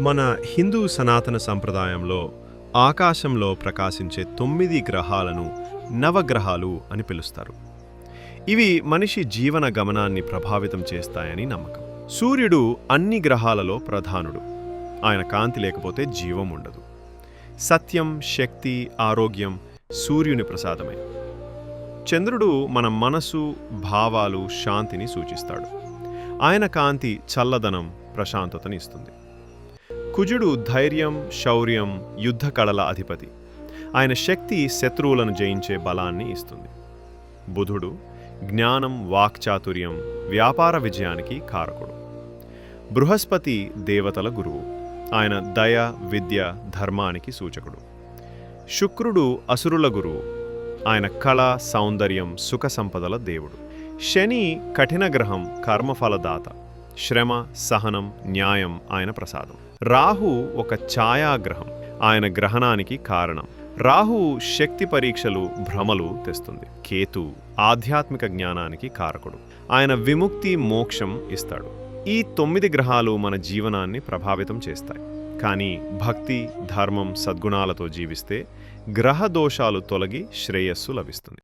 మన హిందూ సనాతన సంప్రదాయంలో ఆకాశంలో ప్రకాశించే తొమ్మిది గ్రహాలను నవగ్రహాలు అని పిలుస్తారు. ఇవి మనిషి జీవన గమనాన్ని ప్రభావితం చేస్తాయని నమ్మకం. సూర్యుడు అన్ని గ్రహాలలో ప్రధానుడు. ఆయన కాంతి లేకపోతే జీవం ఉండదు. సత్యం శక్తి ఆరోగ్యం సూర్యుని ప్రసాదమే. చంద్రుడు మన మనసు భావాలు శాంతిని సూచిస్తాడు. ఆయన కాంతి చల్లదనం ప్రశాంతతని ఇస్తుంది. కుజుడు ధైర్యం శౌర్యం యుద్ధ కళల అధిపతి. ఆయన శక్తి శత్రువులను జయించే బలాన్ని ఇస్తుంది. బుధుడు జ్ఞానం వాక్చాతుర్యం వ్యాపార విజయానికి కారకుడు. బృహస్పతి దేవతల గురువు. ఆయన దయ విద్య ధర్మానికి సూచకుడు. శుక్రుడు అసురుల గురువు. ఆయన కళ సౌందర్యం సుఖ సంపదల దేవుడు. శని కఠిన గ్రహం కర్మఫలదాత. శ్రమ సహనం న్యాయం ఆయన ప్రసాదం. రాహు ఒక ఛాయాగ్రహం. ఆయన గ్రహణానికి కారణం. రాహు శక్తి పరీక్షలు భ్రమలు తెస్తుంది. కేతు ఆధ్యాత్మిక జ్ఞానానికి కారకుడు. ఆయన విముక్తి మోక్షం ఇస్తాడు. ఈ తొమ్మిది గ్రహాలు మన జీవనాన్ని ప్రభావితం చేస్తాయి. కానీ భక్తి ధర్మం సద్గుణాలతో జీవిస్తే గ్రహ దోషాలు తొలగి శ్రేయస్సు లభిస్తుంది.